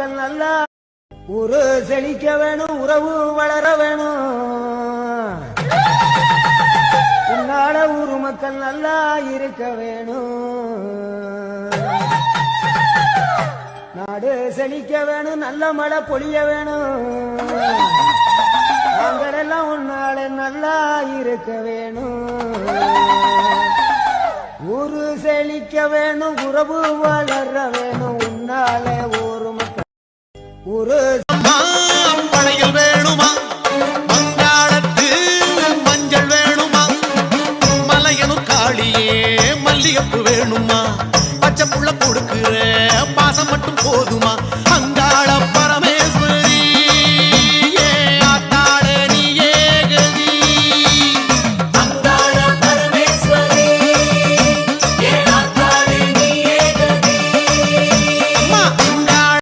மக்கள் நல்லா ஊரு செழிக்க வேணும் உறவு வளர வேணும். உன்னால ஊரு மக்கள் நல்லா இருக்க வேணும். நாடு செழிக்க வேணும் நல்ல மழை பொழிய வேணும். நாங்களெல்லாம் உன்னால நல்லா இருக்க வேணும். ஊரு செழிக்க வேணும் உறவு வளர வேணும். உன்னால ஒரு படையல் வேணுமா? மங்காளத்து மஞ்சள் வேணுமா? மலையனு காளியே மல்லிகைப்பூ வேணுமா? பச்சை புள்ள கொடுக்குற பாசம் மட்டும் போதுமா? அங்க